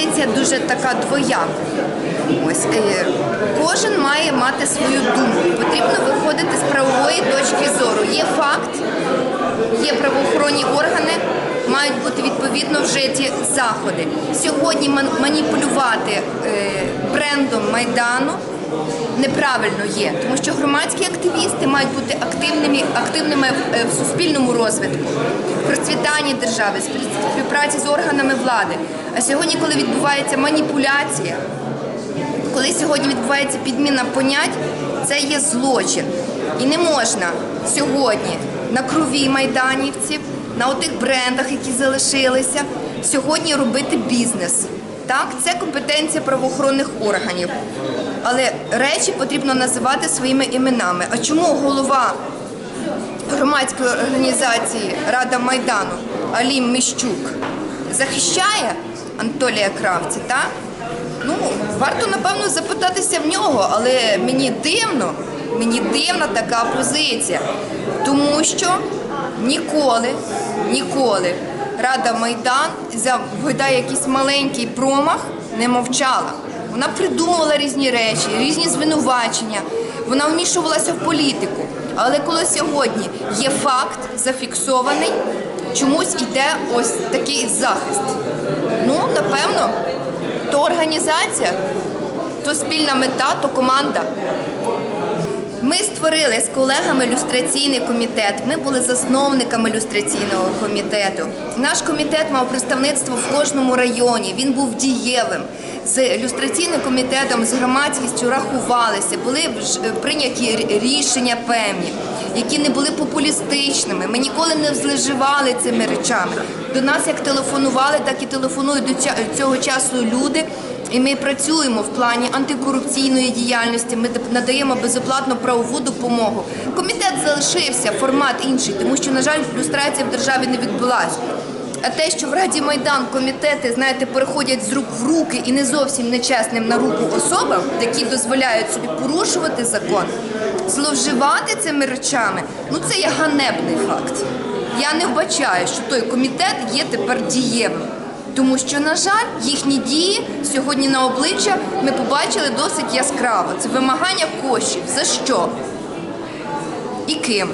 позиція дуже така двояка. Ось е, кожен має мати свою думку. Потрібно виходити з правової точки зору. Є факт, є правоохоронні органи, мають бути відповідно вжиті заходи. Сьогодні ман- маніпулювати е, брендом майдану неправильно є, тому що громадські активісти мають бути активними, активними в, е, суспільному розвитку, в процвітанні держави, спів- співпраці з органами влади. А сьогодні, коли відбувається маніпуляція, коли сьогодні відбувається підміна понять, це є злочин. І не можна сьогодні на крові майданівців, на отих брендах, які залишилися, сьогодні робити бізнес. Так, це компетенція правоохоронних органів. Але речі потрібно називати своїми іменами. А чому голова громадської організації Рада Майдану Алім Міщук захищає Анатолія Кравця, так? Ну, варто напевно запитатися в нього, але мені дивно, мені дивна така позиція, тому що ніколи, ніколи Рада Майдан за вгадає якийсь маленький промах не мовчала. Вона придумувала різні речі, різні звинувачення. Вона вмішувалася в політику. Але коли сьогодні є факт зафіксований, чомусь йде ось такий захист. Ну, напевно, то організація, то спільна мета, то команда. Ми створили з колегами люстраційний комітет. Ми були засновниками люстраційного комітету. Наш комітет мав представництво в кожному районі. Він був дієвим. З люстраційним комітетом, з громадськістю рахувалися, були ж- прийняті рішення певні, які не були популістичними. Ми ніколи не злеживали цими речами. До нас як телефонували, так і телефонують до цього часу люди. І ми працюємо в плані антикорупційної діяльності. Ми надаємо безоплатну правову допомогу. Комітет залишився, формат інший, тому що, на жаль, люстрація в державі не відбулася. А те, що в Раді Майдан комітети, знаєте, переходять з рук в руки і не зовсім нечесним на руку особам, які дозволяють собі порушувати закон, зловживати цими речами, ну це є ганебний факт. Я не вбачаю, що той комітет є тепер дієвим. Тому що, на жаль, їхні дії сьогодні на обличчя ми побачили досить яскраво. Це вимагання коштів. За що? І ким?